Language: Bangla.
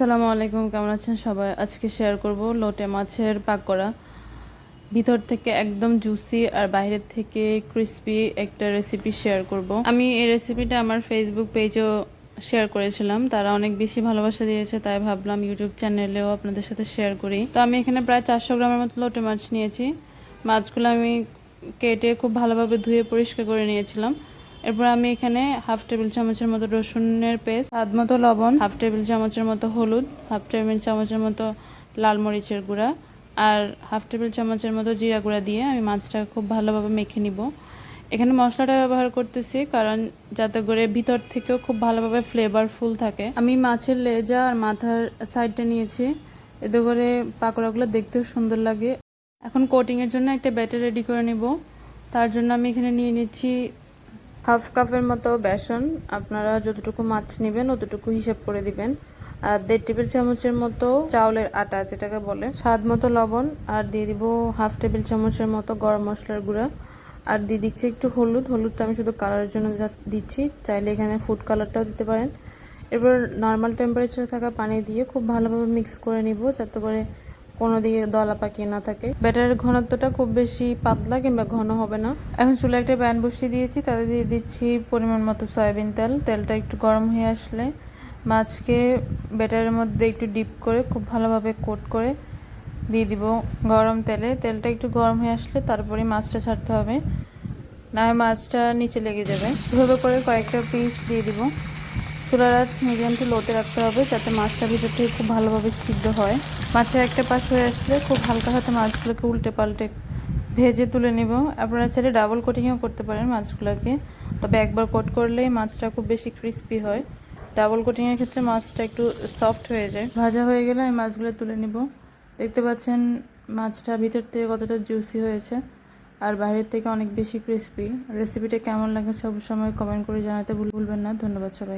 আসসালামু আলাইকুম, কেমন আছেন সবাই? আজকে শেয়ার করব লোটে মাছের পাকোড়া ভিতর থেকে একদম জুসি আর বাইরের থেকে ক্রিস্পি একটা রেসিপি শেয়ার করব। আমি এই রেসিপিটা আমার ফেসবুক পেজেও শেয়ার করেছিলাম। তারা অনেক বেশি ভালোবাসা দিয়েছে, তাই ভাবলাম ইউটিউব চ্যানেলেও আপনাদের সাথে শেয়ার করি। তো আমি এখানে প্রায় চারশো গ্রামের মতো লোটে মাছ নিয়েছি। মাছগুলো আমি কেটে খুব ভালোভাবে ধুয়ে পরিষ্কার করে নিয়েছিলাম। এরপর আমি এখানে হাফ টেবিল চামচের মতো রসুনের পেস্ট, স্বাদ মতো লবণ, হাফ টেবিল চামচের মতো হলুদ, হাফ টেবিল চামচের মতো লাল মরিচের গুঁড়া, আর হাফ টেবিল চামচের মতো জিরা গুঁড়া দিয়ে আমি মাছটা খুব ভালোভাবে মেখে নিব। এখানে মশলাটা ব্যবহার করতেছি কারণ যাতে করে ভিতর থেকেও খুব ভালোভাবে ফ্লেভারফুল থাকে। আমি মাছের লেজা আর মাথার সাইডটা নিয়েছি। এতে করে পাকোড়াগুলো দেখতেও সুন্দর লাগে। এখন কোটিংয়ের জন্য একটা ব্যাটার রেডি করে নিব। তার জন্য আমি এখানে নিয়ে নিচ্ছি হাফ কাপের মতো বেসন আপনারা যতটুকু মাছ নেবেন অতটুকু হিসাব করে দিবেন। আর দেড় টেবিল চামচের মতো চাউলের আটা, যেটাকে বলে। স্বাদ মতো লবণ, আর দিয়ে দিব হাফ টেবিল চামচের মতো গরম মশলার গুঁড়া। আর দিয়ে দিচ্ছি একটু হলুদ। হলুদটা আমি শুধু কালারের জন্য দিচ্ছি। চাইলে এখানে ফুড কালারটাও দিতে পারেন। এরপর নর্মাল টেম্পারেচারে থাকা পানি দিয়ে খুব ভালোভাবে মিক্স করে নিব, যাতে করে কোনো দিকে দলা পাকিয়ে না থাকে। ব্যাটারের ঘনত্বটা খুব বেশি পাতলা কিংবা ঘন হবে না। এখন চুলে একটা প্যান বসিয়ে দিয়েছি, তাতে দিয়ে দিচ্ছি পরিমাণ মতো সয়াবিন তেল। তেলটা একটু গরম হয়ে আসলে মাছকে ব্যাটারের মধ্যে একটু ডিপ করে খুব ভালোভাবে কোট করে দিয়ে দিব গরম তেলে। তেলটা একটু গরম হয়ে আসলে তারপরে মাছটা ছাড়তে হবে। না মাছটা নিচে লেগে যাবে। এভাবে করে কয়েকটা পিস দিয়ে দিব। চুলার আঁচ মিডিয়াম টু লোতে রাখতে হবে যাতে মাছটা ভিতর থেকে খুব ভালোভাবে সিদ্ধ হয়। মাছের একটা পাশ হয়ে আসলে খুব হালকা হাতে মাছগুলোকে উল্টে পাল্টে ভেজে তুলে নিব। আপনারা চাইলে ডাবল কোটিংও করতে পারেন মাছগুলোকে। তবে একবার কোট করলেই মাছটা খুব বেশি ক্রিস্পি হয়। ডাবল কোটিংয়ের ক্ষেত্রে মাছটা একটু সফট হয়ে যায়। ভাজা হয়ে গেলে আমি মাছগুলো তুলে নিব। দেখতে পাচ্ছেন মাছটা ভিতর থেকে কতটা জুসি হয়েছে। আর বাইরের থেকে অনেক বেশি ক্রিস্পি রেসিপিটা কেমন লাগে সব সময় কমেন্ট করে জানাতে ভুল- ভুলবেন না। ধন্যবাদ সবাই